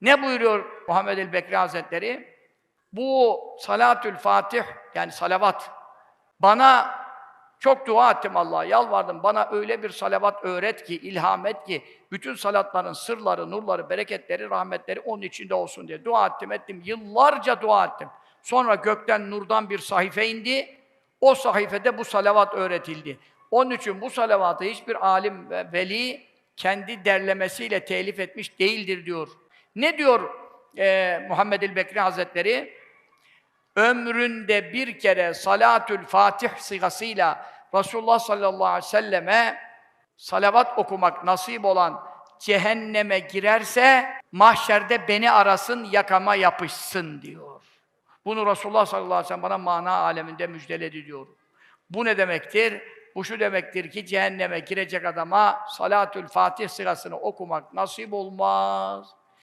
Ne buyuruyor Muhammed el Bekri Hazretleri? Bu salatül fatih yani salavat bana çok dua ettim Allah'a, yalvardım. Bana öyle bir salavat öğret ki, ilham et ki, bütün salatların sırları, nurları, bereketleri, rahmetleri onun içinde olsun diye dua ettim, ettim. Yıllarca dua ettim. Sonra gökten nurdan bir sahife indi. O sayfede bu salavat öğretildi. Onun için bu salavatı hiçbir alim ve veli kendi derlemesiyle telif etmiş değildir diyor. Ne diyor eee Muhammed el Bekri Hazretleri? ömründe bir kere salatül fatih sigasıyla Resulullah sallallahu aleyhi ve selleme salavat okumak nasip olan cehenneme girerse mahşerde beni arasın yakama yapışsın diyor. Bunu Resulullah sallallahu aleyhi ve sellem bana mana aleminde müjdeledi diyor. Bu ne demektir? Bu şu demektir ki cehenneme girecek adama salatül fatih sırasını okumak nasip olmaz.